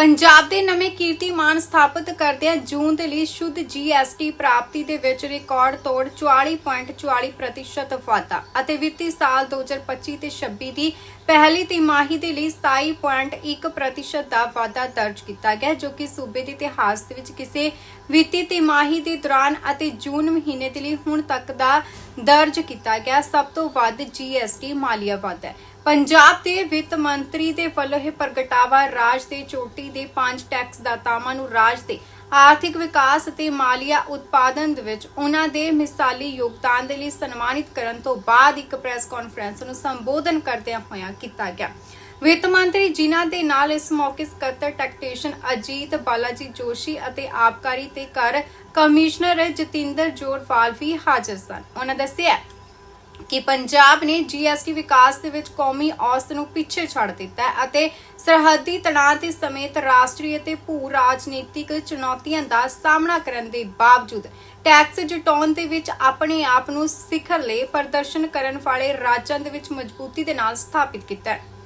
ਪੰਜਾਬ ਦੇ ਨਵੇਂ ਕੀਰਤੀਮਾਨ ਸਥਾਪਿਤ ਕਰਦਿਆਂ ਜੂਨ ਦੇ ਲਈ ਸ਼ੁੱਧ ਜੀਐਸਟੀ ਪ੍ਰਾਪਤੀ ਦੇ ਵਿੱਚ ਰਿਕਾਰਡ ਤੋੜ 44.44% ਵਾਧਾ ਅਤੇ ਵਿੱਤੀ ਸਾਲ 2025 ਤੇ 26 ਦੀ ਪਹਿਲੀ ਤਿਮਾਹੀ ਦੇ ਲਈ 27.1% ਦਾ ਵਾਧਾ ਦਰਜ ਕੀਤਾ ਗਿਆ, ਜੋ ਕਿ ਸੂਬੇ ਦੇ ਇਤਿਹਾਸ ਦੇ ਵਿੱਚ ਕਿਸੇ ਵਿੱਤੀ ਤਿਮਾਹੀ ਦੇ ਦੌਰਾਨ ਅਤੇ ਜੂਨ ਮਹੀਨੇ ਦੇ ਲਈ ਹੁਣ ਤੱਕ ਦਾ ਦਰਜ ਕੀਤਾ ਗਿਆ। ਸਭ ਤੋਂ ਵੱਧ ਜੀਐਸਟੀ ਮਾਲੀਆ ਵਾਧਾ ਹੈ। ਪੰਜਾਬ ਦੇ ਵਿੱਤ ਮੰਤਰੀ ਦੇ ਵੱਲੋਂ ਇਹ ਪ੍ਰਗਟਾਵਾ ਰਾਜ ਦੇ ਚੋਟੀ ਦੇ ਪੰਜ ਟੈਕਸ ਦਾਤਾਵਾਂ ਨੂੰ ਰਾਜ ਦੇ ਆਰਥਿਕ ਵਿਕਾਸ ਅਤੇ ਮਾਲੀਆ ਉਤਪਾਦਨ ਦੇ ਵਿੱਚ ਉਹਨਾਂ ਦੇ ਮਿਸਾਲੀ ਯੋਗਦਾਨ ਦੇ ਲਈ ਸਨਮਾਨਿਤ ਕਰਨ ਤੋਂ ਬਾਅਦ ਇੱਕ ਪ੍ਰੈਸ ਕਾਨਫਰੰਸ ਨੂੰ ਸੰਬੋਧਨ ਕਰਦਿਆਂ ਹੋਇਆ ਕੀਤਾ ਗਿਆ। ਵਿੱਤ ਮੰਤਰੀ ਜਿਨ੍ਹਾਂ ਦੇ ਨਾਲ ਇਸ ਮੌਕੇ ਸਕੱਤਰ ਟੈਕਟੇਸ਼ਨ ਅਜੀਤ ਬਾਲਾਜੀ ਜੋਸ਼ੀ ਅਤੇ ਆਬਕਾਰੀ ਤੇ ਕਰ ਕਮਿਸ਼ਨਰ ਜਤਿੰਦਰ ਜੋਰਵਾਲ ਵੀ ਹਾਜ਼ਰ ਸਨ। ਉਹਨਾਂ ਦੱਸਿਆ ਕਿ ਪੰਜਾਬ ਨੇ ਜੀਐਸਟੀ ਵਿਕਾਸ ਦੇ ਵਿੱਚ ਕੌਮੀ ਔਸਤ ਨੂੰ ਪਿੱਛੇ ਛੱਡ ਦਿੱਤਾ ਹੈ ਅਤੇ ਸਰਹੱਦੀ ਤਣਾਅ ਦੇ ਸਮੇਤ ਰਾਸ਼ਟਰੀ ਅਤੇ ਭੂ ਰਾਜਨੀਤਿਕ ਚੁਣੌਤੀਆਂ ਦਾ ਸਾਹਮਣਾ ਕਰਨ ਦੇ ਬਾਵਜੂਦ ਟੈਕਸ ਜਟਾਉਣ ਦੇ ਵਿੱਚ ਆਪਣੇ ਆਪ ਨੂੰ ਸਿਖਰ ਲਈ ਪ੍ਰਦਰਸ਼ਨ ਕਰਨ ਵਾਲੇ ਰਾਜਾਂ ਦੇ ਵਿੱਚ ਮਜ਼ਬੂਤੀ ਦੇ ਨਾਲ ਸਥਾਪਿਤ ਕੀਤਾ ਹੈ।